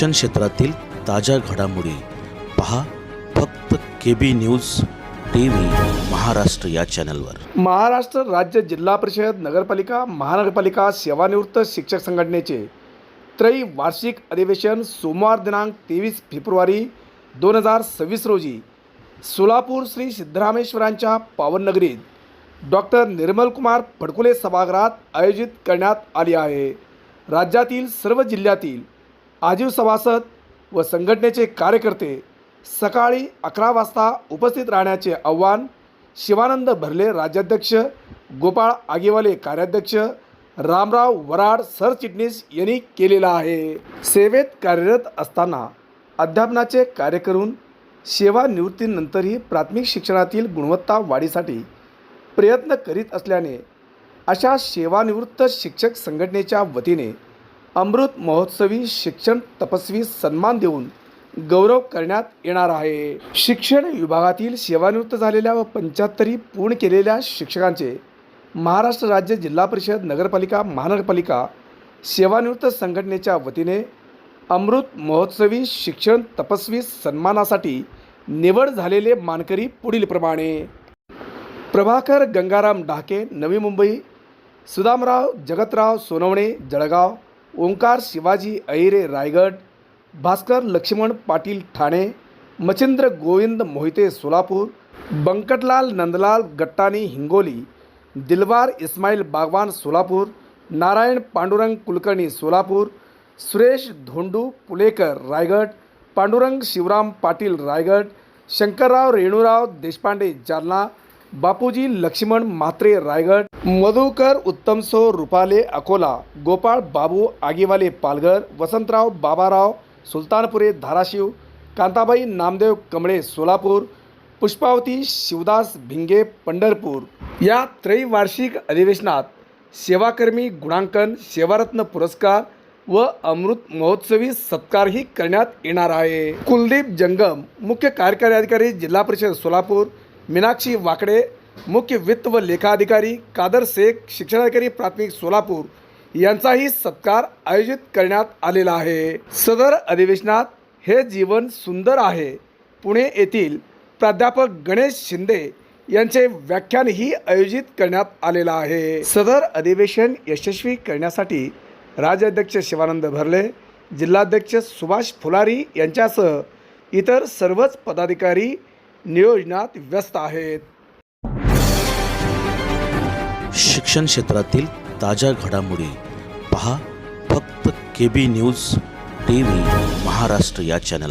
शिक्षण क्षेत्रातील ताज्या घडामोडी पहा फक्त K B news T V Maharashtra या चॅनलवर. महाराष्ट्र राज्य जिल्हा परिषद नगरपालिका महानगरपालिका सेवानिवृत्त शिक्षक संघटनेचे त्रयी वार्षिक अधिवेशन सोमवार दिनांक तेवीस फेब्रुवारी दोन हजार सव्वीस रोजी सोलापूर श्री सिद्धरामेश्वरांच्या पावननगरीत डॉक्टर निर्मलकुमार फडकुले सभागृहात आयोजित करण्यात आली आहे. राज्यातील सर्व जिल्ह्यातील आजीव सभासद व संघटनेचे कार्यकर्ते सकाळी अकरा वाजता उपस्थित राहण्याचे आव्हान शिवानंद भरले राज्याध्यक्ष गोपाळ आगेवाले कार्याध्यक्ष रामराव वराड सरचिटणीस यांनी केलेला आहे. सेवेत कार्यरत असताना अध्यापनाचे कार्य करून सेवानिवृत्तीनंतरही प्राथमिक शिक्षणातील गुणवत्ता वाढीसाठी प्रयत्न करीत असल्याने अशा सेवानिवृत्त शिक्षक संघटनेच्या वतीने अमृत महोत्सवी शिक्षण तपस्वी सन्मान देऊन गौरव करण्यात येणार आहे. शिक्षण विभागातील सेवानिवृत्त झालेल्या व पंच्याहत्तरी पूर्ण केलेल्या शिक्षकांचे महाराष्ट्र राज्य जिल्हा परिषद नगरपालिका महानगरपालिका सेवानिवृत्त संघटनेच्या वतीने अमृत महोत्सवी शिक्षण तपस्वी सन्मानासाठी निवड झालेले मानकरी पुढीलप्रमाणे प्रभाकर गंगाराम ढाके नवी मुंबई सुदामराव जगतराव सोनवणे जळगाव ओंकार शिवाजी अहिरे रायगड भास्कर लक्ष्मण पाटील ठाणे मच्छिंद्र गोविंद मोहिते सोलापूर बंकटलाल नंदलाल गट्टाणी हिंगोली दिलवार इस्माईल बागवान सोलापूर नारायण पांडुरंग कुलकर्णी सोलापूर सुरेश धोंडू पुलेकर रायगड पांडुरंग शिवराम पाटील रायगड शंकरराव रेणुराव देशपांडे जालना बापूजी लक्ष्मण मात्रे रायगड मधुकर उत्तमसो रुपाले अकोला गोपाळ बाबू आगीवाले पालघर वसंतराव बाबाराव सुलतानपुरे धाराशिव कांताबाई नामदेव कमळे सोलापूर पुष्पावती शिवदास भिंगे पंढरपूर. या त्रैवार्षिक अधिवेशनात सेवाकर्मी गुणांकन सेवारत्न पुरस्कार व अमृत महोत्सवी सत्कारही करण्यात येणार आहे. कुलदीप जंगम मुख्य कार्यकारी अधिकारी जिल्हा परिषद सोलापूर मीनाक्षी वाकडे मुख्य वित्त व लेखाधिकारी कादर शेख शिक्षणाधिकारी प्राथमिक सोलापूर यांचाही सत्कार आयोजित करण्यात आलेला आहे. सदर अधिवेशनात हे जीवन सुंदर आहे. पुणे येथील प्राध्यापक गणेश शिंदे यांचे व्याख्यानही आयोजित करण्यात आलेलं आहे. सदर अधिवेशन यशस्वी करण्यासाठी राज्याध्यक्ष शिवानंद भरले जिल्हाध्यक्ष सुभाष फुलारी यांच्यासह इतर सर्वच पदाधिकारी नियोजनात व्यस्त आहेत. शिक्षण क्षेत्रातील ताज्या घडामोडी पहा फक्त K B news T V Maharashtra या चॅनल